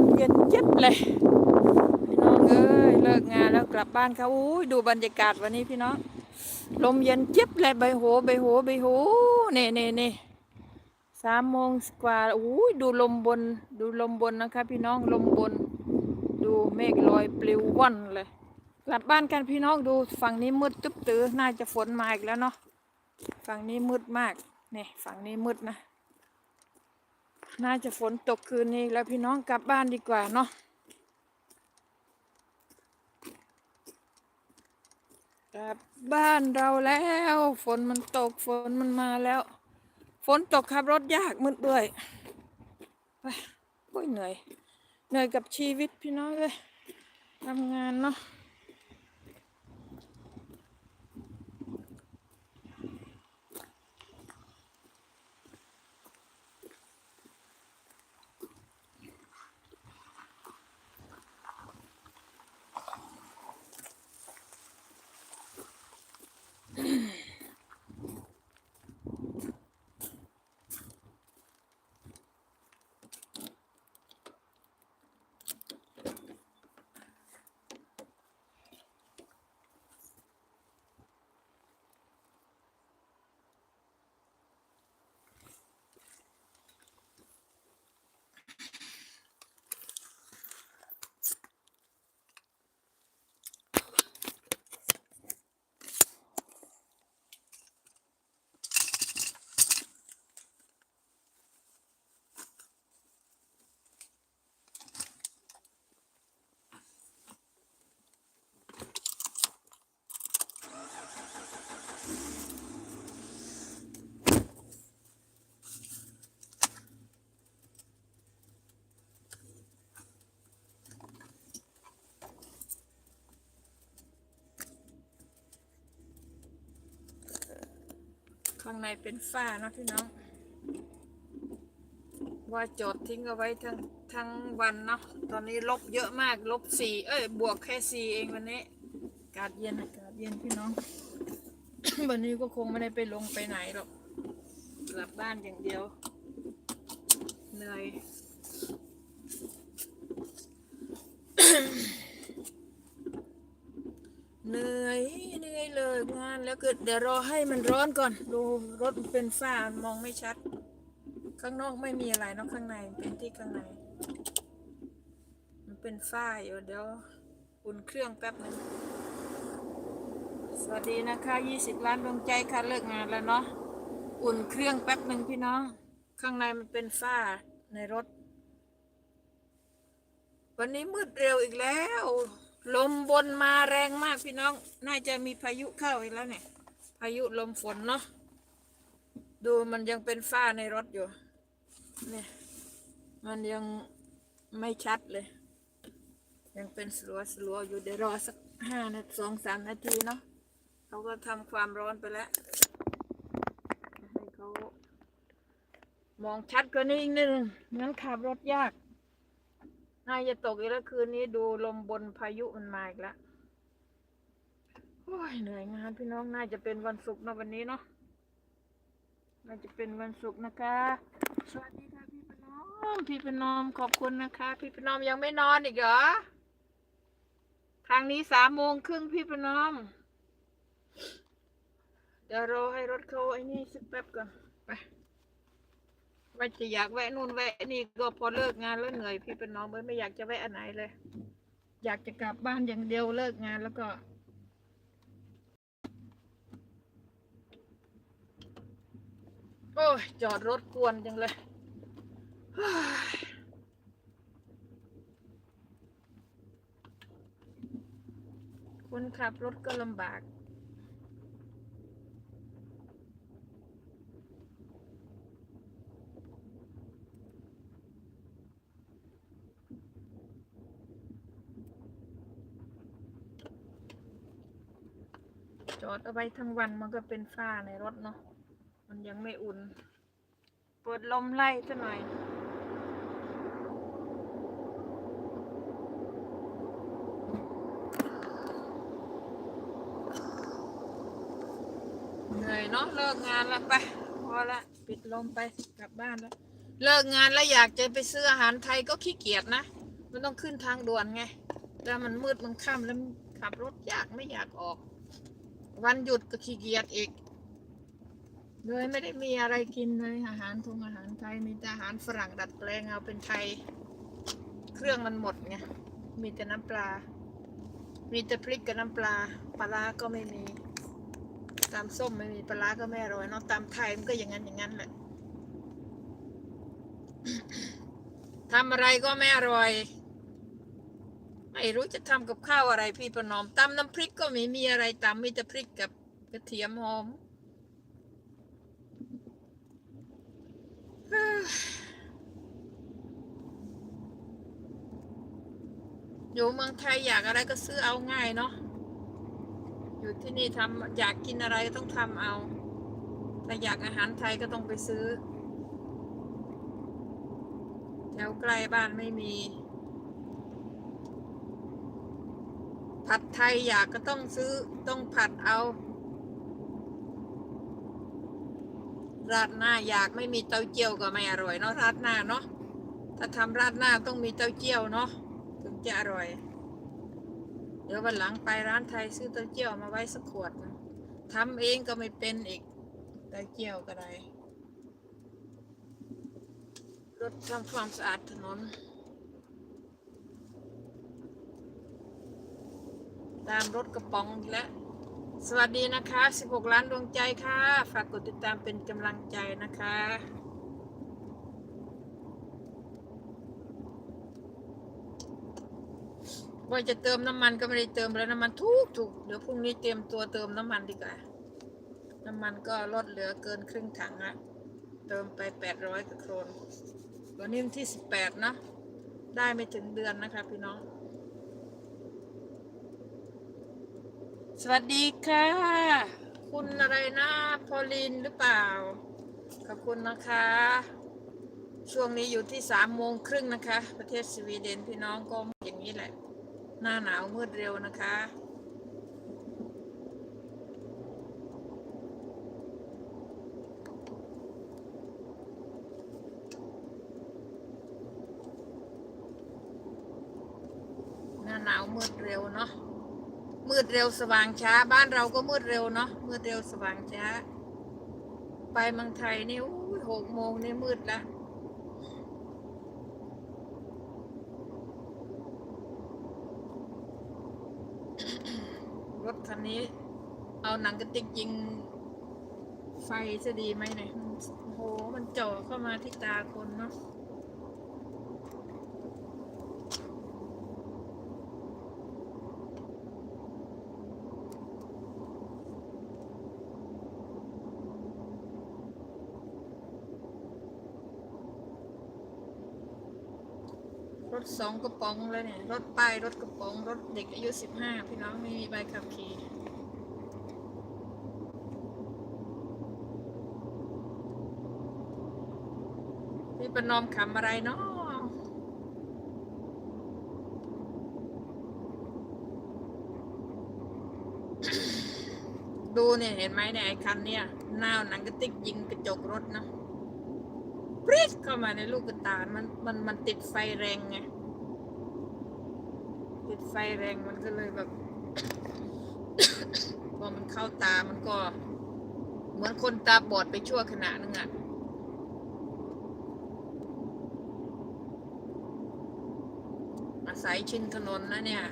มเย็นเจ็บเลยพี่น้องเอ้ยเลิกงานแล้วกลับบ้านเขาอุ้ยดูบรรยากาศวันนี้พี่น้องลมเย็นเจ็บเลยใบโหใบโหใบโหเน่เน่เน่สามโมงกว่าอุ้ยดูลมบน ดูลมบนนะคะ พี่น้องลมบน ดูเมฆลอยปลิวว่อนเลยกลับบ้านกันพี่น้องดูฝั่งนี้มืดตึ๊บตื้อน่าจะฝนมาอีกแล้วเนาะฝั่งนี้มืดมากเนี่ยฝั่งนี้มืดนะ น่าจะฝนตกคืนนี้แล้วพี่น้องกลับบ้านดีกว่าเนาะกลับบ้านเราแล้ว ฝนมันตกฝนมันมาแล้ว ฝนตกขับรถยากมืดด้วยไปโอ้ยเหนื่อย เหนื่อยกับชีวิตพี่น้องเลยทำงานเนาะ ข้างในเป็นฝ้าเนาะพี่น้อง ว่าจอดทิ้งเอาไว้ทั้งทั้งวันเนาะ ตอนนี้ลบเยอะมาก ลบสี่ เอ้ย บวกแค่สี่เองวันนี้ อากาศเย็นอากาศเย็นพี่น้อง วันนี้ก็คงไม่ได้ไปลงไปไหนหรอก กลับบ้านอย่างเดียว เหนื่อย เหนื่อย เหนื่อยเลยงานแล้วก็เดี๋ยวรอให้มันร้อนก่อน ดูรถมันเป็นฝ้ามองไม่ชัด ข้างนอกไม่มีอะไรนอะข้างในเป็นที่ข้างใน มันเป็นฝ้าอยู่เดี๋ยวอุ่นเครื่องแป๊บหนึงสวัสดีนะคะ20ล้านดวงใจค่ะเลิกงานแล้วเนาะอุ่นเครื่องแป๊บหนึ่งพี่น้อง ข้างในมันเป็นฝ้าในรถ วันนี้มืดเร็วอีกแล้ว ลมบนมาแรงมากพี่น้อง น่าจะมีพายุเข้าอีกแล้วเนี่ย พายุลมฝนเนาะ ดูมันยังเป็นฝ้าในรถอยู่ เนี่ย มันยังไม่ชัดเลย ยังเป็นสลัวสลัวอยู่เดี๋ยวรอสักห้านาทีสองสามนาทีเนาะเขาก็ทำความร้อนไปแล้วให้เขามองชัดกว่านี้อีกนิดนึงงั้นขับรถยาก น่าจะตกอีกแล้วคืนนี้ดูลมบนพายุมันมาอีกแล้วโอ้ยเหนื่อยงานพี่น้องน่าจะเป็นวันศุกร์นะวันนี้เนาะน่าจะเป็นวันศุกร์นะคะ สวัสดีค่ะพี่ปนอม พี่ปนอมขอบคุณนะคะ พี่ปนอมยังไม่นอนอีกเหรอทางนี้สามโมงครึ่งพี่ปนอมเดี๋ยวรอให้รถเขาไอ้นี่สักแป๊บก่อนไป ว่จะอยากแวะนู่นแวะนี่ก็พอเลิกงานแล้วเหนื่อยพี่เป็นน้องไม่อยากจะแวะอันไหนเลย อยากจะกลับบ้านอย่างเดียวเลิกงานแล้วก็ โอ้ยจอดรถกวนจังเลยเฮ้ยคนขับรถก็ลำบาก ดเอาไว้ทั้งวันมันก็เป็นฝ้าในรถเนาะ มันยังไม่อุ่น เปิดลมไล่ซะหน่อย เหนื่อยเนาะเลิกงานแล้วไป พอละปิดลมไปกลับบ้านแล้ว เลิกงานแล้วอยากจะไปซื้ออาหารไทยก็ขี้เกียจนะ มันต้องขึ้นทางด่วนไงแล้วมันมืดมันค่ำแล้วขับรถยากไม่อยากออก วันหยุดก็ขี้เกียจอีก เลยไม่ได้มีอะไรกินเลย อาหารทงอาหารไทยมีแต่อาหารฝรั่งดัดแปลงเอาเป็นไทย เครื่องมันหมดไงมีแต่น้ำปลา มีแต่พริกกับน้ำปลาปลาร้าก็ไม่มีตามส้มไม่มีปลาร้าก็ไม่อร่อยเนาะตามไทยมันก็อย่างนั้นอย่างนั้นแหละทำอะไรก็ไม่อร่อย ไม่รู้จะทำกับข้าวอะไรพี่ประนอมตำน้ำพริกก็ไม่มีอะไรตำมีแต่พริกกับกระเทียมหอมอยู่เมืองไทยอยากอะไรก็ซื้อเอาง่ายเนาะอยู่ที่นี่ทำอยากกินอะไรก็ต้องทำเอาแต่อยากอาหารไทยก็ต้องไปซื้อ แถวใกล้บ้านไม่มี ผัดไทยอยากก็ต้องซื้อต้องผัดเอาราดหน้าอยากไม่มีเต้าเจี้ยวก็ไม่อร่อยเนาะราดหน้าเนาะถ้าทำราดหน้าต้องมีเต้าเจี้ยวเนาะถึงจะอร่อย เดี๋ยววันหลังไปร้านไทยซื้อเต้าเจี้ยวมาไว้สักขวดนะทำเองก็ไม่เป็นอีกเต้าเจี้ยวก็ได้รถทำความสะอาดถนน ตามรถกระป๋องแล้วสวัสดีนะคะ 16 ล้านดวงใจค่ะ ฝากกดติดตามเป็นกำลังใจนะคะ ว่าจะเติมน้ำมันก็ไม่ได้เติมแล้วน้ำมันทุกถูกเดี๋ยวพรุ่งนี้เตรียมตัวเติมน้ำมันดีกว่า น้ำมันก็ลดเหลือเกินครึ่งถังละเติมไป 800กว่าโครนวันนี้วันที่ 18เนะ ได้ไม่ถึงเดือนนะคะพี่น้อง สวัสดีค่ะ คุณอะไรนะพอลินหรือเปล่า ขอบคุณนะคะ ช่วงนี้อยู่ที่สามโมงครึ่งนะคะ ประเทศสวีเดนพี่น้องก็อย่างนี้แหละ หน้าหนาวมืดเร็วนะคะหน้าหนาวมืดเร็วเนาะ มืดเร็วสว่างช้า บ้านเราก็มืดเร็วเนาะมืดเร็วสว่างช้า ไปเมืองไทยนี่ยหกโมงนี่มืดล้วรถคันนี้ เอาหนังกระติกยิง ไฟจะดีไหมเนี่ยโหมันจ่อเข้ามาที่ตาคนเนาะ สองกระป๋องเลยเนี่ย รถป้ายรถกระป๋อง รถเด็กอายุสิบห้าพี่น้องไม่มีใบขับขี่พี่ประนอมขำอะไรเนาะดูเนี่ยเห็นไหมเนี่ยไอ้คันเนี่ยหน้าหนังกระติกยิงกระจกรถนะปรี๊ดเข้ามาในลูกกระตา มันมันมันติดไฟแรงไง ดไฟแรงมันก็เลยแบบพอมันเข้าตามันก็ เหมือนคนตาบอดไปชั่วขณะนึงอะอาศัยชินถนนนะเนี่ย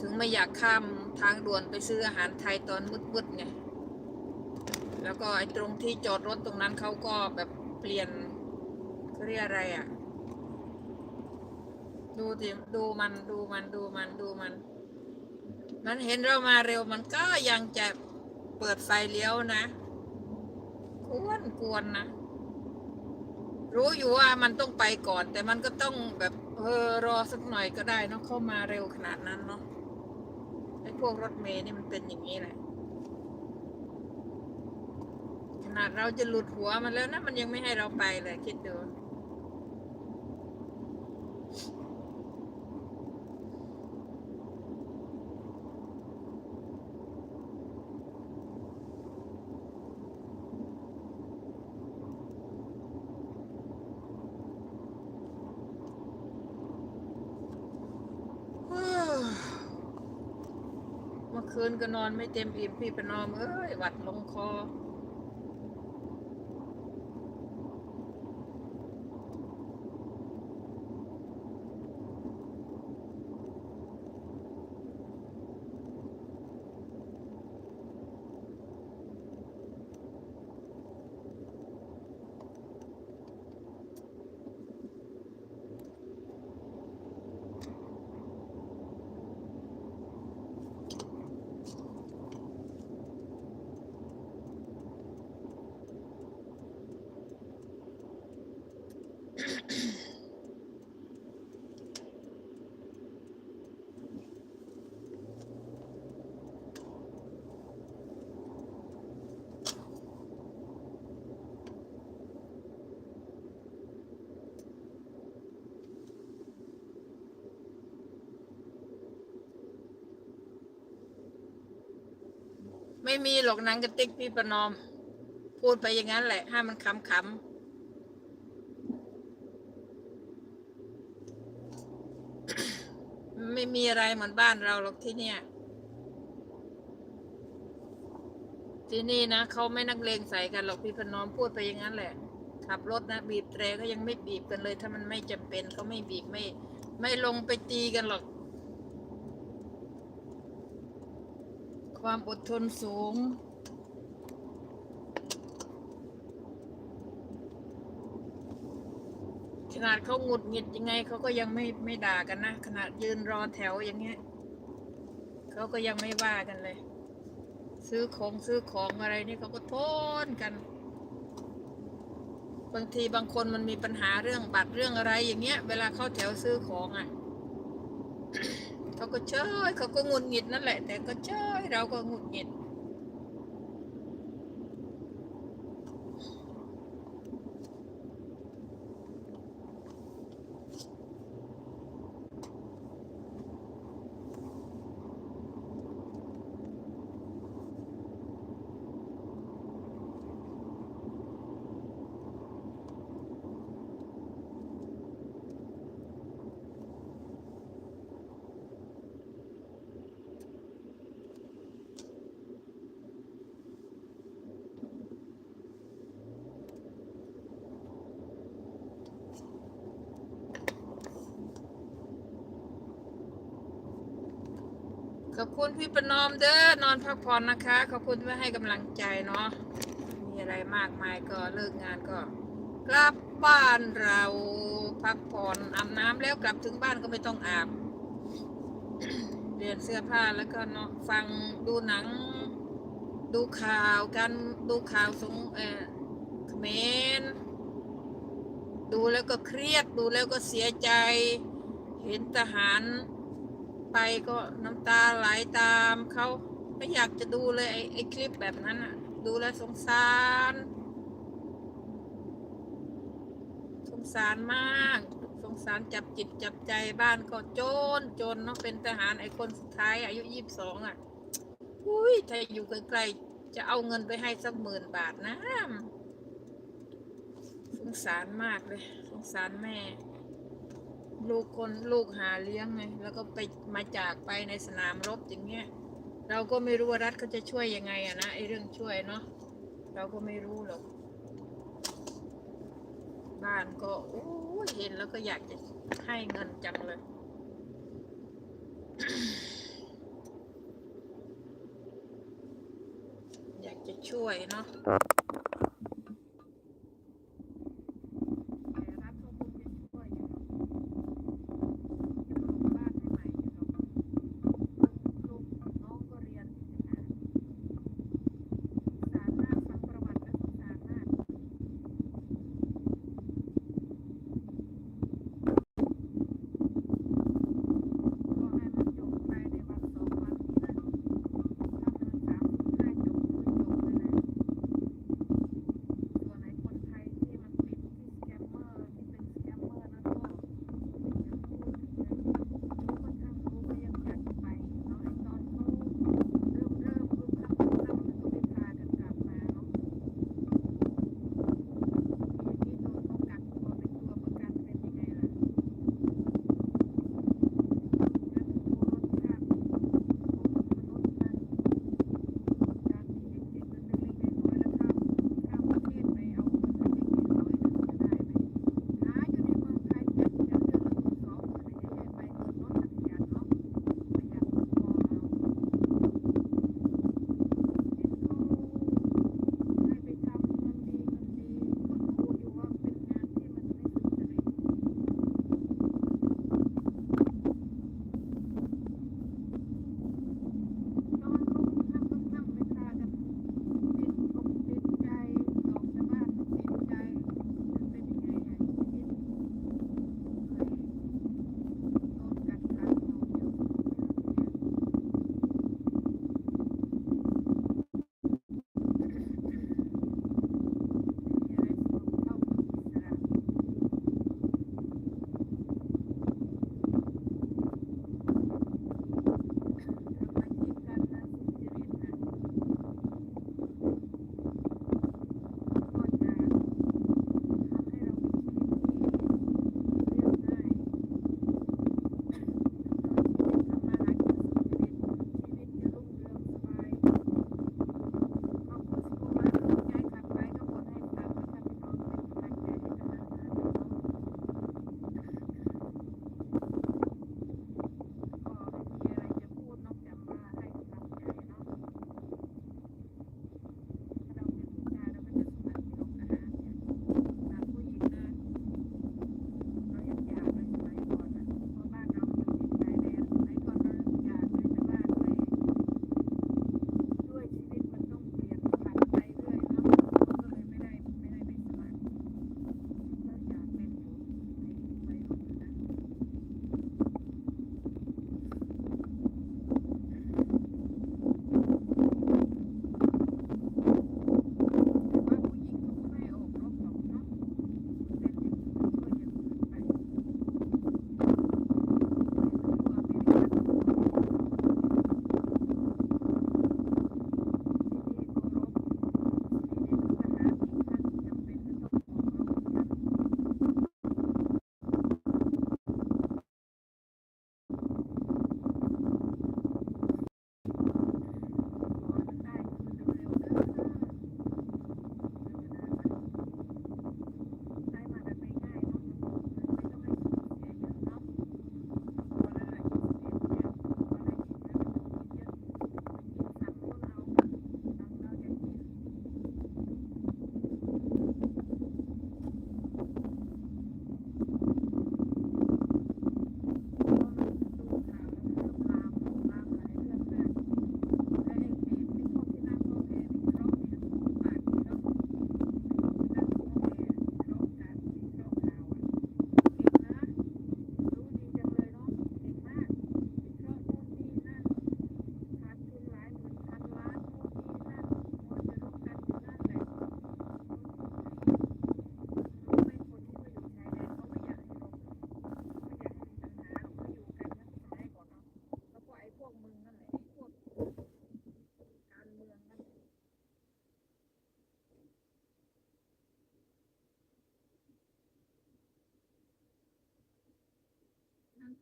ถึงไม่อยากข้ามทางด่วนไปซื้ออาหารไทยตอนมืดๆไงแล้วก็ไอ้ตรงที่จอดรถตรงนั้นเขาก็แบบเปลี่ยนเขาเรียกอะไรอะ่ะ ดูสิดูมันดูมันดูมันดูมัน มันเห็นเรามาเร็วมันก็ยังจะเปิดไฟเลี้ยวนะกวนกวนนะ รู้อยู่ว่ามันต้องไปก่อน แต่มันก็ต้องแบบ เออรอสักหน่อยก็ได้เนาะเข้ามาเร็วขนาดนั้นเนาะไอ้พวกรถเมย์นี่มันเป็นอย่างนี้แหละขนาดเราจะหลุดหัวมันแล้วนะมันยังไม่ให้เราไปเลยคิดดู มื่อคืน ก็นอนไม่เต็มอิ่มพี่ประนอมเอ้ยหวัดลงคอ ไม่มีหรอกหนังกระติกพี่ประนอม พูดไปอย่างนั้นแหละ ให้มันขำขำๆไม่มีอะไรเหมือนบ้านเราหรอกที่เนี่ย ที่นี่นะเขาไม่นักเลงใส่กันหรอกพี่ประนอมพูดไปอย่างนั้นแหละ ขับรถนะ บีบแตรก็ยังไม่บีบกันเลย ถ้ามันไม่จำเป็นเขาไม่บีบไม่ ไม่ลงไปตีกันหรอก ความอดทนสูง ขนาดเขาหงุดหงิดยังไงเขาก็ยังไม่ไม่ด่ากันนะ ขนาดยืนรอแถวอย่างเงี้ยเขาก็ยังไม่ว่ากันเลย ซื้อของซื้อของอะไรนี่เขาก็ทนกัน บางทีบางคนมันมีปัญหาเรื่องบัตรเรื่องอะไรอย่างเงี้ย เวลาเข้าแถวซื้อของอะ เขาก็เชยเขาก็หงุดหงิดนั่นแหละ แต่ก็เชยเราก็หงุดหงิด ขอบคุณพี่ประนอมเด้อนอนพักผ่อนนะคะ ขอบคุณที่ให้กำลังใจเนาะมีอะไรมากมายก็เลิกงานก็ กลับบ้านเราพักผ่อนอาบน้ำแล้วกลับถึงบ้านก็ไม่ต้องอาบเปลี่ยนเสื้อผ้าแล้วก็เนาะฟังดูหนัง ดูข่าวกันดูข่าวสงเออเขมรดูแล้วก็เครียดดูแล้วก็เสียใจ เห็นทหาร ไปก็น้ำตาไหลตามเขาไม่อยากจะดูเลยไอ้ไอคลิปแบบนั้นอะดูแลสงสาร สงสารมาก สงสารจับจิตจับใจบ้านก็จนจนเนาะเป็นทหารไอ้คนสุดท้าย อายุยี่สิบสองอะอุ้ยถ้าอยู่ใกล้ๆจะเอาเงินไปให้สักหมื่นบาทนะ สงสารมากเลย สงสารแม่ ลูกคนลูกหาเลี้ยงไงแล้วก็ไปมาจากไปในสนามรบอย่างเงี้ยเราก็ไม่รู้ว่ารัฐเขาจะช่วยยังไงอะนะไอเรื่องช่วยเนาะเราก็ไม่รู้หรอก บ้านก็โอ้เห็นแล้วก็อยากจะให้เงินจังเลยอยากจะช่วยเนาะ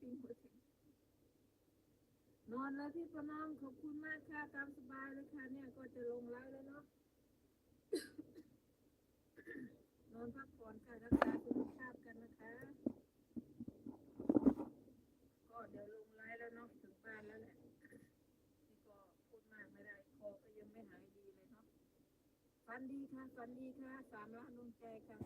ปิ้งมาถึงนอนแล้วพี่ประนอมขอบคุณมากค่ะตามสบายเลยค่ะ เนี่ยก็จะลงไลฟ์แล้วเนาะนอนพักผ่อนค่ะรักษาสุขภาพกันนะคะ ก็เดี๋ยวลงไลฟ์แล้วเนาะถึงบ้านแล้วแหละนี่ก็พูดมากไม่ได้คอก็ยังไม่หายดีเลยเนาะฝันดีค่ะฝันดีค่ะสามล้านดวงใจค่ะ